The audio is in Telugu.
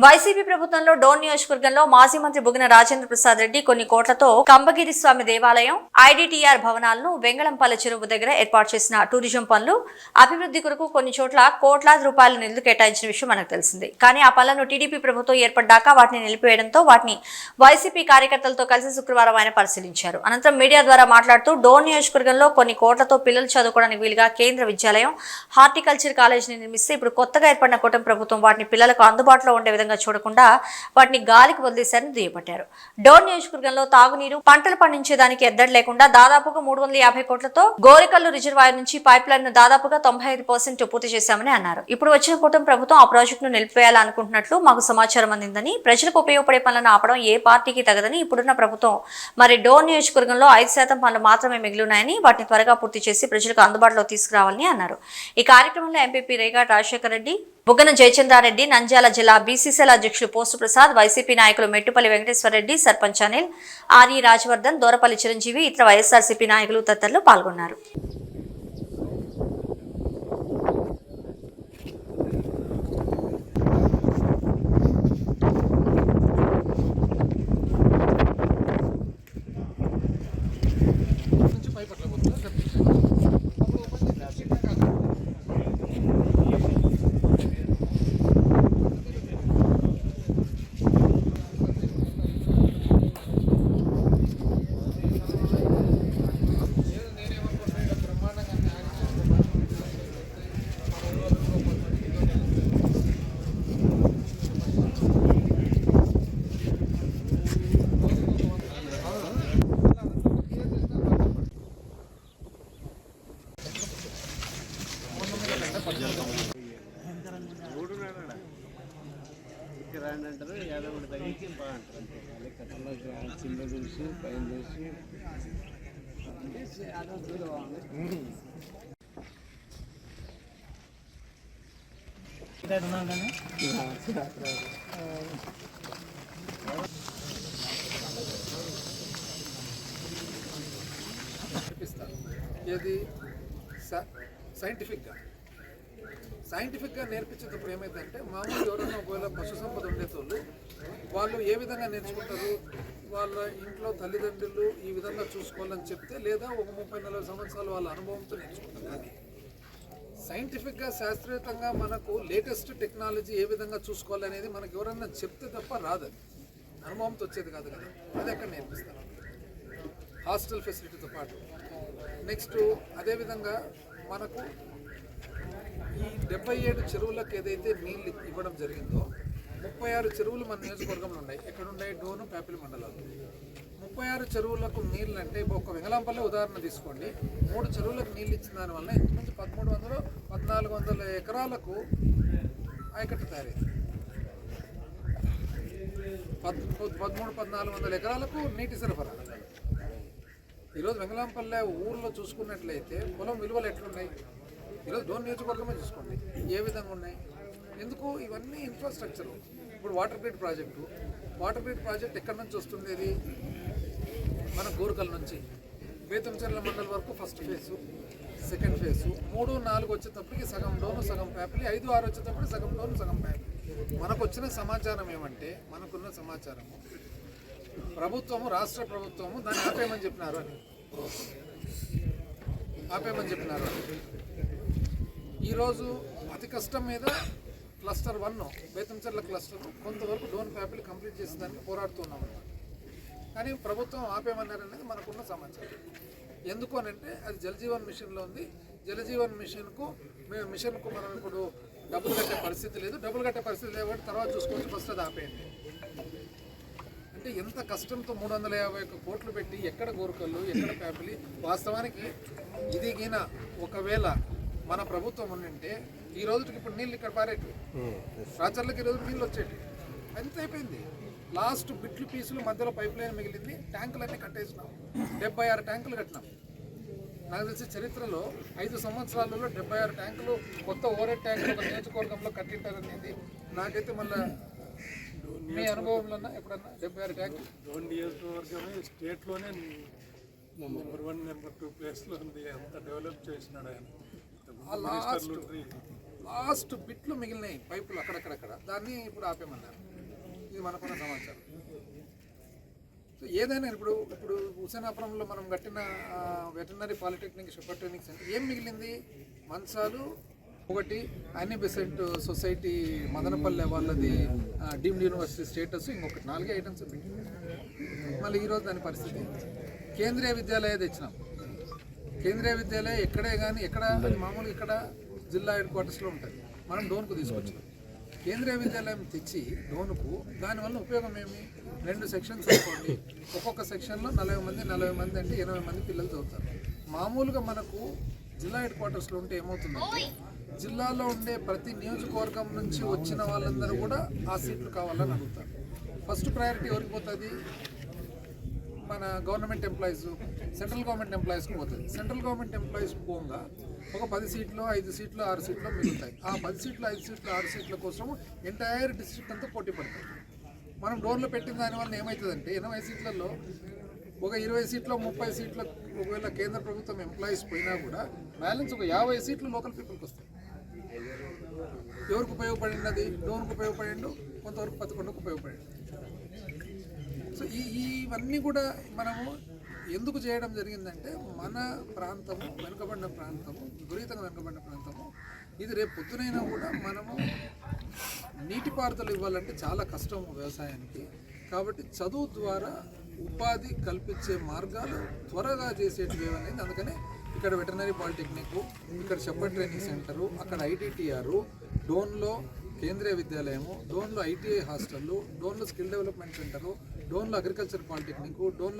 వైసీపీ ప్రభుత్వంలో డోన్ నియోజకవర్గంలో మాజీ మంత్రి బుగిన రాజేంద్ర ప్రసాద్ రెడ్డి కొన్ని కోట్లతో కంబగిరి స్వామి దేవాలయం ఐడిటిఆర్ భవనాలను వెంగళంపల్లి చెరువు దగ్గర ఏర్పాటు చేసిన టూరిజం పనులు అభివృద్ధి కొరకు కొన్ని చోట్ల కోట్లాది రూపాయల నిధులు కేటాయించిన విషయం మనకు తెలిసింది. కానీ ఆ పనులను టీడీపీ ప్రభుత్వం ఏర్పడ్డాక వాటిని నిలిపివేయడంతో వాటిని వైసీపీ కార్యకర్తలతో కలిసి శుక్రవారం ఆయన పరిశీలించారు. అనంతరం మీడియా ద్వారా మాట్లాడుతూ డోన్ నియోజకవర్గంలో కొన్ని కోట్లతో పిల్లలు చదువుకోవడానికి వీలుగా కేంద్ర విద్యాలయం హార్టికల్చర్ కాలేజీని నిర్మిస్తే ఇప్పుడు కొత్తగా ఏర్పడిన కూటమి ప్రభుత్వం వాటిని పిల్లలకు అందుబాటులో ఉండే విధంగా చూడకుండా వాటిని గాలికి వదిలేశారని దుయ్యబట్టారు. డోన్ నియోజకవర్గంలో తాగునీరు పంటలు పండించేదానికి ఎద్దడి లేకుండా దాదాపుగా మూడు వందల యాభై కోట్లతో గోరికల్లు రిజర్వాయర్ నుంచి పైప్ లైన్ను దాదాపుగా తొంభై ఐదు పర్సెంట్ పూర్తి చేశామని అన్నారు. ఇప్పుడు వచ్చిన కూటమి ప్రభుత్వం ఆ ప్రాజెక్టును నిలిపివేయాలనుకుంటున్నట్లు మాకు సమాచారం అందిందని ప్రజలకు ఉపయోగపడే పనులను ఆపడం ఏ పార్టీకి తగదని ఇప్పుడున్న ప్రభుత్వం. మరి డోన్ నియోజకవర్గంలో ఐదు శాతం పనులు మాత్రమే మిగిలినాయని వాటిని త్వరగా పూర్తి చేసి ప్రజలకు అందుబాటులో తీసుకురావాలని అన్నారు. ఈ కార్యక్రమంలో ఎంపీపీ రేగా రాజశేఖర రెడ్డి బుగ్గన జయచంద్రారెడ్డి నంద్యాల జిల్లా బీసీసీల అధ్యక్షులు పోస్టు ప్రసాద్ వైసీపీ నాయకులు మెట్టుపల్లి వెంకటేశ్వర రెడ్డి సర్పంచ్ అనిల్ ఆర్ఈ రాజవర్ధన్ దూరపల్లి చిరంజీవి ఇతర వైఎస్ఆర్సీపీ నాయకులు తదితరులు పాల్గొన్నారు. రాండి అంటారు యాదవ్ ఒకటి తగ్గించి బాగా అంతే కింద చూసి పైన చూసి ఏది స- సైంటిఫిక్గా సైంటిఫిక్గా నేర్పించేటప్పుడు ఏమైందంటే మామూలు ఎవరైనా ఒకవేళ పశు సంపద ఉండేటోళ్ళు వాళ్ళు ఏ విధంగా నేర్చుకుంటారు? వాళ్ళ ఇంట్లో తల్లిదండ్రులు ఈ విధంగా చూసుకోవాలని చెప్తే లేదా ఒక ముప్పై నలభై సంవత్సరాలు వాళ్ళ అనుభవంతో నేర్చుకుంటారు. కానీ సైంటిఫిక్గా శాస్త్రీయతంగా మనకు లేటెస్ట్ టెక్నాలజీ ఏ విధంగా చూసుకోవాలనేది మనకు ఎవరన్నా చెప్తే తప్ప రాదు అనుభవంతో వచ్చేది కాదు కదా. అది ఎక్కడ నేర్పిస్తారు? హాస్టల్ ఫెసిలిటీతో పాటు. నెక్స్ట్ అదేవిధంగా మనకు ఈ డెబ్బై ఏడు చెరువులకు ఏదైతే నీళ్ళు ఇవ్వడం జరిగిందో ముప్పై ఆరు చెరువులు మన నియోజకవర్గంలో ఉన్నాయి. ఎక్కడ ఉన్నాయి డోను పేపలి మండలాలు. ముప్పై ఆరు చెరువులకు నీళ్ళు అంటే ఒక వెంగళంపల్లి ఉదాహరణ తీసుకోండి. మూడు చెరువులకు నీళ్ళు ఇచ్చిన దానివల్ల ఇంచుమించు పదమూడు వందలు పద్నాలుగు వందల ఎకరాలకు ఆయకట్టు తయారైంది. పద్ పదమూడు పద్నాలుగు వందల ఎకరాలకు నీటి సరఫరా. ఈరోజు వెంగళంపల్లె ఊర్లో చూసుకున్నట్లయితే పొలం విలువలు ఎట్లున్నాయి? ఈరోజు డోన్ నియోజకవర్గమే చూసుకోండి. ఏ విధంగా ఉన్నాయి? ఎందుకు ఇవన్నీ ఇన్ఫ్రాస్ట్రక్చర్ ఇప్పుడు water grid project water grid project ఎక్కడి నుంచి వస్తుంది ఇది మన గోరుకల్ నుంచి. బేతంచెర్ల మండల్ వరకు ఫస్ట్ ఫేజు సెకండ్ ఫేజు మూడు నాలుగు వచ్చేటప్పటికి సగం లోను సగం ప్యాపిలి. ఐదు ఆరు వచ్చేటప్పటికి సగం లోను సగం ప్యాపిలి. మనకు వచ్చిన సమాచారం ఏమంటే మనకున్న సమాచారము ప్రభుత్వము రాష్ట్ర ప్రభుత్వము దాన్ని ఆపేయమని చెప్పినారు అని. ఆపేయమని చెప్పినారు ఈరోజు అతి కష్టం మీద క్లస్టర్ వన్ బేతంచెర్ల క్లస్టర్ కొంతవరకు డోన్ ప్యాపీలు కంప్లీట్ చేసేదానికి పోరాడుతున్నాం అన్నమాట. కానీ ప్రభుత్వం ఆపేయమన్నారు అనేది మనకున్న సమాచారం. ఎందుకు అని అంటే అది జలజీవన్ మిషన్లో ఉంది. జలజీవన్ మిషన్కు మేము మిషన్కు మనం ఇప్పుడు డబ్బులు కట్టే పరిస్థితి లేదు. డబ్బులు కట్టే పరిస్థితి లేదు కాబట్టి తర్వాత చూసుకోవచ్చు ఫస్ట్ అది ఆపేయండి. అంటే ఎంత కష్టంతో మూడు వందల యాభై ఒక్క కోట్లు పెట్టి ఎక్కడ గోరుకల్లు ఎక్కడ ప్యాపిలి వాస్తవానికి ఇది గిన ఒకవేళ మన ప్రభుత్వం ఉండింటే ఈ రోజుకి ఇప్పుడు నీళ్ళు ఇక్కడ పారేటి రాచర్లకి ఈ రోజు నీళ్ళు వచ్చేటి అంత అయిపోయింది? లాస్ట్ బిట్లు పీసులు మధ్యలో పైప్ లైన్ మిగిలింది ట్యాంకులన్నీ కట్టేసినాం. డెబ్బై ఆరు ట్యాంకులు కట్టినాం. నాకు తెలిసి చరిత్రలో ఐదు సంవత్సరాలలో డెబ్బై ఆరు ట్యాంకులు కొత్త ఓరెడ్ ట్యాంకులు ఒక నియోజకవర్గంలో కట్టింటారనేది నాకైతే మళ్ళీ మీ అనుభవంలో ఎప్పుడన్నా డెబ్బై ఆరు ట్యాంకులు? డోన్ నియోజకవర్గమే స్టేట్లోనే నెంబర్ వన్ నెంబర్ టూ ప్లేస్లో ఉంది. అంత డెవలప్ చేసినాడు ఆయన. లాస్ట్ లాస్ట్ బిట్లు మిగిలినాయి పైపులు అక్కడక్కడక్కడ. దాన్ని ఇప్పుడు ఆపేమన్నారు ఇది మనకున్న సమాచారం. సో ఏదైనా ఇప్పుడు ఇప్పుడు హుసేనాపురంలో మనం కట్టిన veterinary polytechnic sugar training centre ఏం మిగిలింది? మంచాలు ఒకటి అన్ని బెసెంట్ సొసైటీ మదనపల్లె వాళ్ళది డీమ్డ్ యూనివర్సిటీ స్టేటస్ ఇంకొకటి నాలుగే ఐటమ్స్ మళ్ళీ ఈరోజు దాని పరిస్థితి. కేంద్రీయ విద్యాలయ తెచ్చినాం. కేంద్రీయ విద్యాలయం ఎక్కడే కానీ ఎక్కడ మామూలుగా ఇక్కడ జిల్లా హెడ్ క్వార్టర్స్లో ఉంటుంది. మనం డోన్కు తీసుకొచ్చినాం కేంద్రీయ విద్యాలయం తెచ్చి డోన్కు దానివల్ల ఉపయోగం ఏమి? రెండు సెక్షన్స్ అనుకోండి. ఒక్కొక్క సెక్షన్లో నలభై మంది నలభై మంది అంటే ఇరవై మంది పిల్లలు చదువుతారు. మామూలుగా మనకు జిల్లా హెడ్ క్వార్టర్స్లో ఉంటే ఏమవుతుందంటే జిల్లాలో ఉండే ప్రతి నియోజకవర్గం నుంచి వచ్చిన వాళ్ళందరూ కూడా ఆ సీట్లు కావాలని అడుగుతారు. ఫస్ట్ ప్రయారిటీ ఎవరికి పోతుంది? మన గవర్నమెంట్ ఎంప్లాయీస్ సెంట్రల్ గవర్నమెంట్ ఎంప్లాయీస్కి పోతుంది సెంట్రల్ గవర్నమెంట్ ఎంప్లాయీస్ పోగా ఒక పది సీట్లు ఐదు సీట్లు ఆరు సీట్లు మిగులుతాయి. ఆ పది సీట్లు ఐదు సీట్లు ఆరు సీట్ల కోసం ఎంటైర్ డిస్ట్రిక్ట్ అంతా పోటీ పడతాయి. మనం డోర్లో పెట్టిన దానివల్ల ఏమవుతుందంటే ఎనభై సీట్లలో ఒక ఇరవై సీట్లో ముప్పై సీట్ల ఒకవేళ కేంద్ర ప్రభుత్వం ఎంప్లాయీస్ పోయినా కూడా బ్యాలెన్స్ ఒక యాభై సీట్లు లోకల్ పీపుల్కి వస్తాయి. ఎవరికి ఉపయోగపడినది? డోర్కు ఉపయోగపడిండు కొంతవరకు పదకొండుకు ఉపయోగపడింది. సో ఈ ఇవన్నీ కూడా మనము ఎందుకు చేయడం జరిగిందంటే మన ప్రాంతము వెనుకబడిన ప్రాంతము విపరీతంగా వెనుకబడిన ప్రాంతము ఇది రేపు పొద్దునైనా కూడా మనము నీటిపారుదల ఇవ్వాలంటే చాలా కష్టం వ్యవసాయానికి. కాబట్టి చదువు ద్వారా ఉపాధి కల్పించే మార్గాలు త్వరగా చేసేటివి అనేది అందుకనే ఇక్కడ వెటర్నరీ పాలిటెక్నిక్ ఇక్కడ చెప్పర్ ట్రైనింగ్ సెంటరు అక్కడ ఐటీటీఆర్ డోన్లో కేంద్రీయ విద్యాలయము డోన్లో ఐటీఐ హాస్టళ్ళు డోన్లో స్కిల్ డెవలప్మెంట్ సెంటరు డోన్లో అగ్రికల్చర్ పాలిటెక్నిక్ డోన్లో